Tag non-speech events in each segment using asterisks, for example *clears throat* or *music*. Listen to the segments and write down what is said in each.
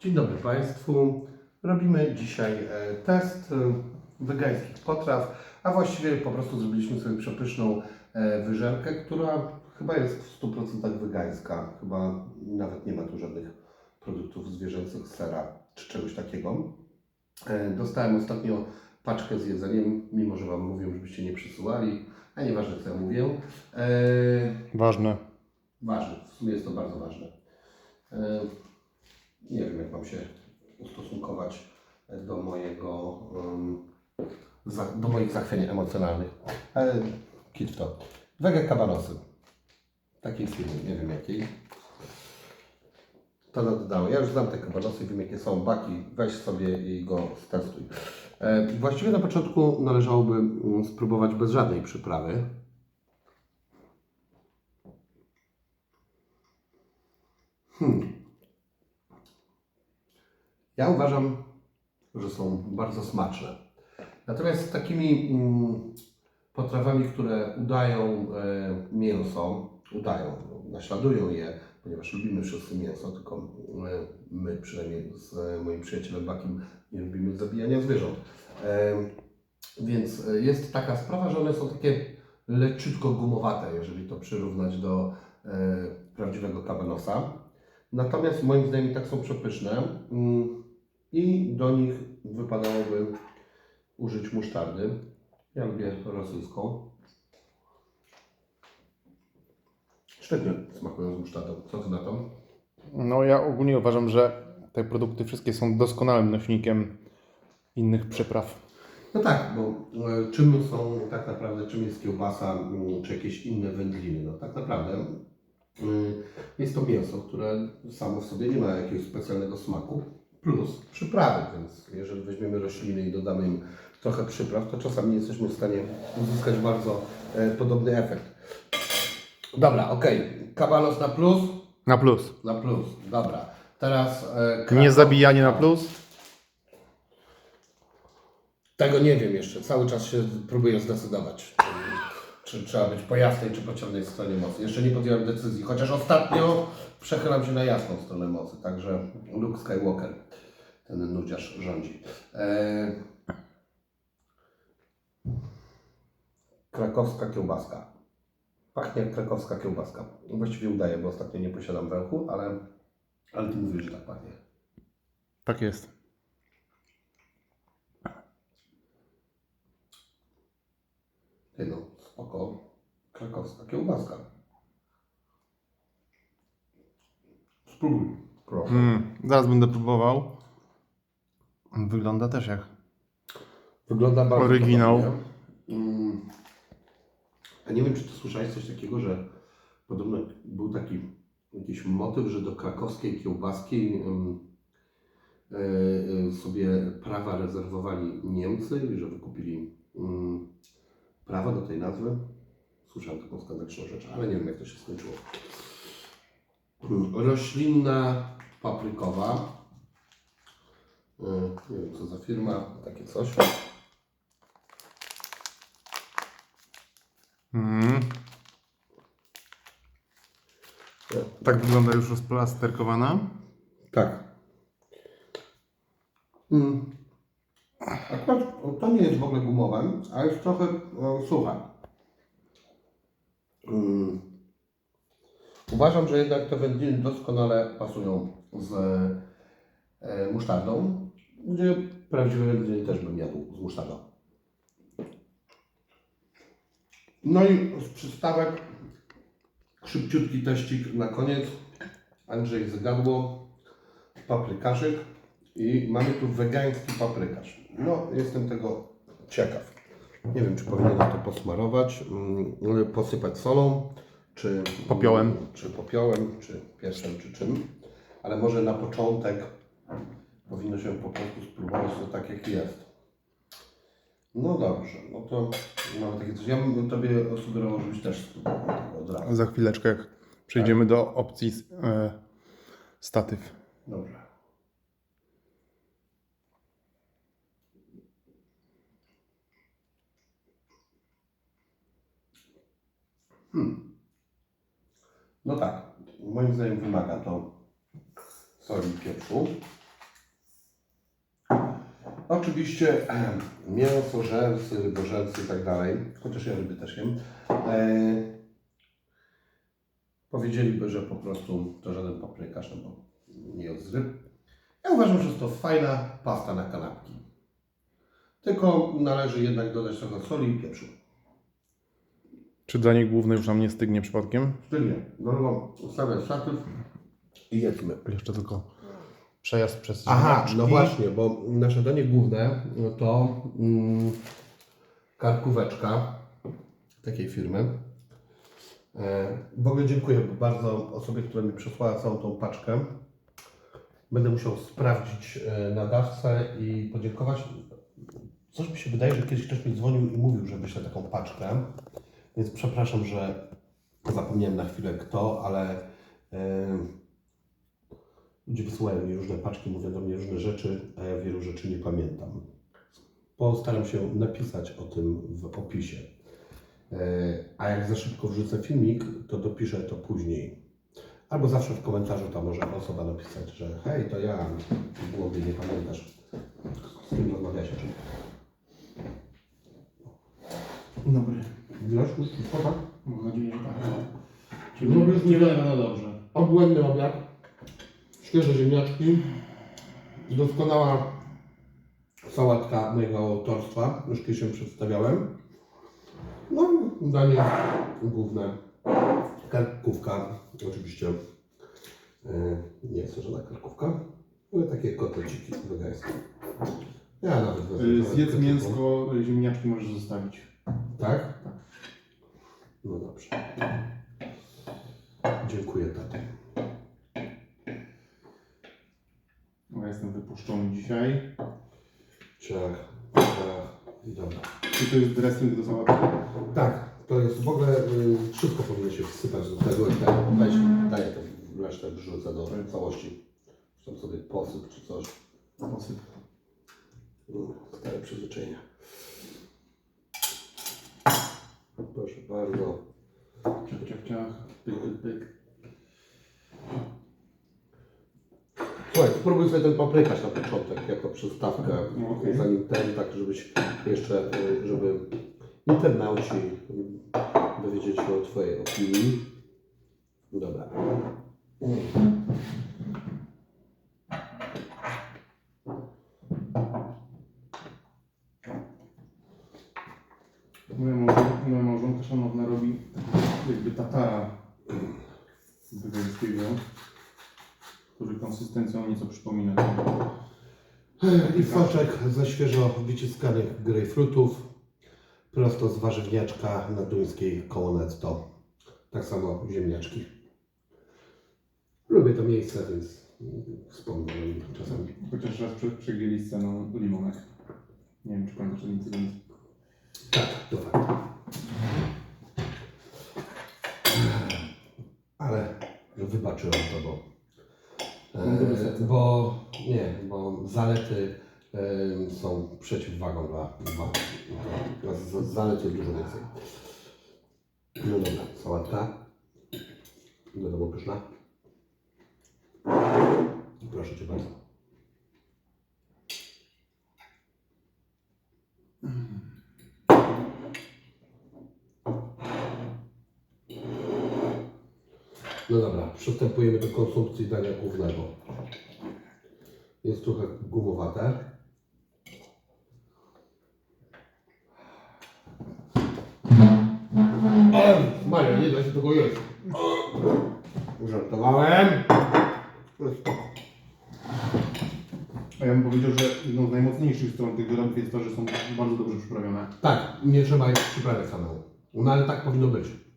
Dzień dobry Państwu. Robimy dzisiaj e, test e, wegańskich potraw, a właściwie po prostu zrobiliśmy sobie przepyszną e, wyżerkę, która chyba jest w 100% wegańska. Chyba nawet nie ma tu żadnych produktów zwierzęcych, sera czy czegoś takiego. Dostałem ostatnio paczkę z jedzeniem, mimo że Wam mówią, żebyście nie przysyłali, a nieważne co ja mówię. Ważne. Ważne, w sumie jest to bardzo ważne. Nie wiem, jak mam się ustosunkować do mojego, do moich zachwiań emocjonalnych, ale kit to. Wege kabanosy. Takiej firmy, nie wiem jakiej. To dodało. Ja już znam te kabanosy, wiem jakie są baki. Weź sobie i go stestuj. E, Właściwie na początku należałoby mm, spróbować bez żadnej przyprawy. Hmm. Ja uważam, że są bardzo smaczne. Natomiast takimi mm, potrawami, które udają e, mięso, udają, naśladują je, ponieważ lubimy wszyscy mięso, tylko e, my przynajmniej z e, moim przyjacielem Bakim nie lubimy zabijania zwierząt. Więc jest taka sprawa, że one są takie leciutko gumowate, jeżeli to przyrównać do prawdziwego kabanosa. Natomiast moim zdaniem tak są przepyszne mm, i do nich wypadałoby użyć musztardy. Ja lubię rosyjską. Świetnie smakują z musztardą. Co ty na to? No ja ogólnie uważam, że te produkty wszystkie są doskonałym nośnikiem innych przypraw. No tak, bo e, czym są tak naprawdę, czym jest kiełbasa, mm, czy jakieś inne wędliny? No tak naprawdę mm, jest to mięso, które samo w sobie nie ma jakiegoś specjalnego smaku, plus przyprawy, więc jeżeli weźmiemy rośliny i dodamy im trochę przypraw, to czasami jesteśmy w stanie uzyskać bardzo e, podobny efekt. Dobra, okej, kabanos na plus, Na plus. na plus, dobra. Teraz e, Nie zabijanie na plus. Tego nie wiem jeszcze. Cały czas się próbuję zdecydować. Czy trzeba być po jasnej, czy po ciemnej stronie mocy. Jeszcze nie podjąłem decyzji, chociaż ostatnio przechylam się na jasną stronę mocy. Także Luke Skywalker, ten nudziarz rządzi. Eee... Krakowska kiełbaska. Pachnie jak krakowska kiełbaska. Właściwie udaje, bo ostatnio nie posiadam węchu, ale, ale ty mówisz, że tak pachnie. Tak jest. Ty no, spoko. Krakowska kiełbaska. Spróbuj, proszę. Mm, zaraz będę próbował. Wygląda też jak. Wygląda bardzo Oryginał. Mm. A nie wiem, czy ty słyszałeś coś takiego, że podobno był taki jakiś motyw, że do krakowskiej kiełbaski ym, y, y, sobie prawa rezerwowali Niemcy i że wykupili ym, prawa do tej nazwy. Słyszałem taką skandaliczną rzecz, ale nie wiem, jak to się skończyło. Roślinna paprykowa. Y, Nie wiem, co za firma, takie coś. Mm. Tak wygląda już rozplasterkowana. Tak. Mm. Akurat to nie jest w ogóle gumowe, a jest trochę e, suche. Mm. Uważam, że jednak te wędliny doskonale pasują z e, musztardą, gdzie prawdziwe wędliny też bym jadł z musztardą. No i z przystawek szybciutki teścik na koniec. Andrzej zagadło paprykarzyk i mamy tu wegański paprykarz. No, jestem tego ciekaw. Nie wiem, czy powinienem to posmarować, mm, posypać solą, czy Popiołem. czy popiołem, czy piesem, czy czym. Ale może na początek powinno się po prostu spróbować to tak, jak jest. No dobrze, no to mamy takie coś. Ja bym Tobie sugerował, żebyś też spróbował tego od razu. Za chwileczkę, jak przejdziemy do opcji e, statyw. Dobrze. Hmm. No tak, moim zdaniem wymaga to soli i pieprzu. Oczywiście *clears throat* mięso, żelcy, rybożelcy i tak dalej, chociaż ja ryby też jem. E, powiedzieliby, że po prostu to żaden paprykarz, no bo nie jest ryb. Ja uważam, że to fajna pasta na kanapki. Tylko należy jednak dodać trochę soli i pieprzu. Czy danie główne już nam nie stygnie przypadkiem? Stygnie. Gorąco ustawiam statyw i jedzmy. Jeszcze tylko przejazd przez Aha, ziemniaczki. no właśnie, bo nasze danie główne no to mm, karkóweczka takiej firmy. E, w ogóle dziękuję bardzo osobie, która mi przesłała całą tą paczkę. Będę musiał sprawdzić e, nadawcę i podziękować. Coś mi się wydaje, że kiedyś ktoś mi dzwonił i mówił, że wyślę taką paczkę. Więc przepraszam, że zapomniałem na chwilę kto, ale e, Ludzie wysyłają mi różne paczki, mówią do mnie różne rzeczy, a ja wielu rzeczy nie pamiętam. Postaram się napisać o tym w opisie. E, A jak za szybko wrzucę filmik, to dopiszę to później. Albo zawsze w komentarzu tam może osoba napisać, że hej, to ja, w głowie nie pamiętasz. Z kim rozmawiasz o? Dobry. Już wszystko tak? Mam nadzieję, że tak. No, już Czyli nie dobrze. Obłędny obiad, świeże ziemniaczki, doskonała sałatka mojego autorstwa, już kiedyś ją przedstawiałem. No, danie główne, karkówka, oczywiście e, nie jest to żadna karkówka, ale takie kotleciki wegańskie. Ja nawet wezmę Y, trochę Zjedz mięsko, y, ziemniaczki możesz zostawić. Tak? No dobrze. Dziękuję tato. Ja jestem wypuszczony dzisiaj. Ciach, ciach i dobra. Czy to jest dressing do sałaty? Tak, to jest w ogóle y, wszystko powinno się wsypać do tego i tak weź, daję to resztę wrzucę do całości. Tam sobie posyp czy coś. Posyp. Mm, Stare przyzwyczajenia. Proszę bardzo. Ciach, ciach, ciach. Pyk, pyk, pyk. Słuchaj, spróbuj sobie ten paprykarz na początek jako przystawkę, No, okej. zanim ten, tak żebyś jeszcze, y, żeby internauci dowiedzieli się o Twojej opinii. Dobra. Nieco przypomina I soczek ze świeżo wyciskanych grejpfrutów, prosto z warzywniaczka na duńskiej koło netto. Tak samo ziemniaczki. Lubię to miejsce, więc wspomnę o nim czasami. Chociaż raz prze, przegięli sceną limonek. Nie wiem, czy pamiętasz ten incydent. Tak, to fakt. Ale wybaczyłem to, bo. E, bo nie, bo zalety e, są przeciwwagą dla wad. A z- Zalety dużo więcej. No dobra, sałatka. Wiadomo, pyszna. Proszę Cię bardzo. No dobra, przystępujemy do konsumpcji dania głównego. Jest trochę gumowate. O, Maria, nie da się tego jeść. Żartowałem. Spoko. A ja bym powiedział, że jedną z najmocniejszych stron tych wyrobów jest to, że są bardzo dobrze przyprawione. Tak, nie trzeba ich przyprawiać samemu. No ale tak powinno być.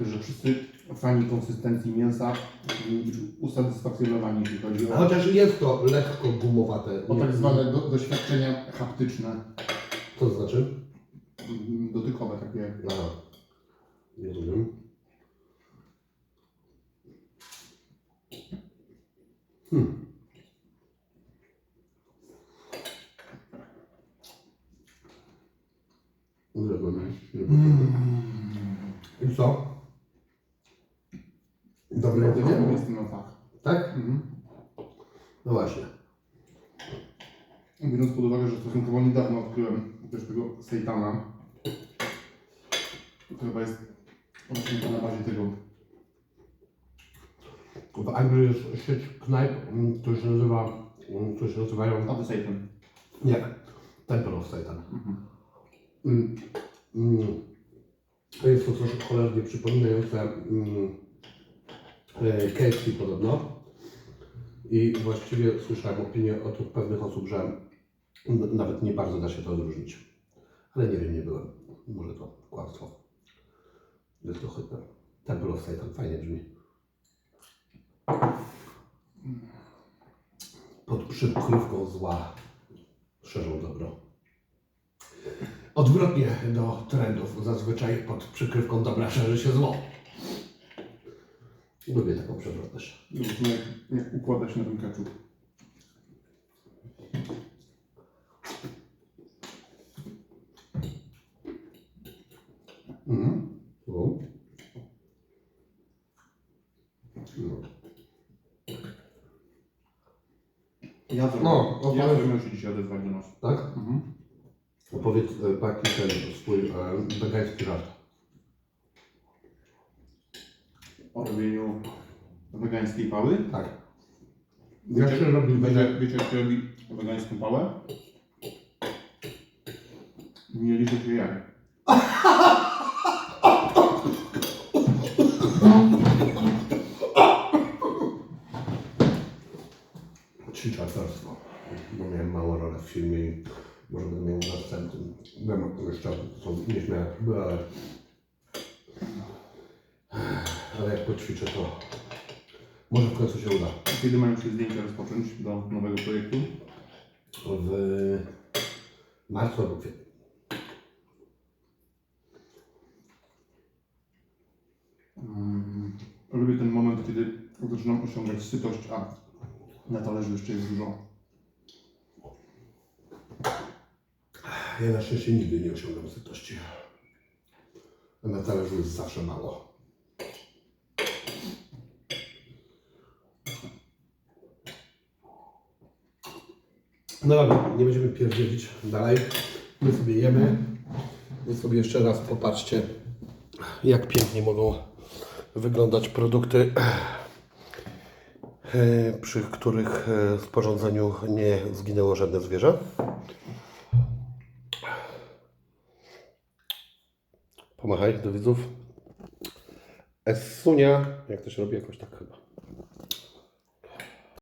Że wszyscy fani konsystencji mięsa powinni być usatysfakcjonowani, jeśli chodzi o, Chociaż jest to lekko gumowate. o tak zwane do, doświadczenia haptyczne, Co to znaczy? mm, dotykowe takie. Aha. Nie rozumiem. Hmm. Nie rozumiem. Nie rozumiem. I co? Dobre jedzenie? Jestem na tak. Tak? Mhm. No właśnie. Biorąc pod uwagę, że stosunkowo niedawno odkryłem to chyba jest właśnie na bazie tego. W Anglii jest sieć knajp, mm, które się nazywa, mm, które się nazywają... A to sejtan. Nie, Temple of Satan. Mm, mm, Jest to coś cholernie przypominające mm, e, KFC podobno. I właściwie słyszałem opinię od pewnych osób, że nawet nie bardzo da się to odróżnić. Ale nie wiem, nie byłem. Może to kłamstwo. Jest to chyba. Temple of Satan fajnie brzmi. Pod przykrywką zła szerzą dobro. Odwrotnie do trendów, zazwyczaj pod przykrywką dobra szerzy się zło. Lubię taką przewrotność. Jak, układa na tym keczup. Mhm. O. No. Ja zrobię. No, ja opowiedz- zrobię się dzisiaj odezwać do nas. Tak? Mhm. Opowiedz e, Paki ten swój e, wegański żart. O robieniu wegańskiej pały. Tak. Jak się robi wiecie, wiecie jak się robi wegańską pałę? Nie liczy się jaj. Ćwicz aktorstwo. Bo miałem małą rolę w filmie i może będę miał w następnym. Wiem, jeszcze są nieśmiałe próby, ale... Ale jak poćwiczę, to może w końcu się uda. Kiedy mają się zdjęcia rozpocząć do nowego projektu? W marcu albo kwietniu. Mm, Lubię ten moment, kiedy zaczynam osiągać sytość, a na talerzu jeszcze jest dużo. Ja na szczęście nigdy nie osiągam sytości. A na talerzu jest zawsze mało. No dobra, nie będziemy pierdzielić dalej. My sobie jemy. Wy sobie jeszcze raz popatrzcie, jak pięknie mogą wyglądać produkty, e, przy których e, sporządzeniu nie zginęło żadne zwierzę. Pomachaj do widzów. Essunia, jak to się robi jakoś tak chyba.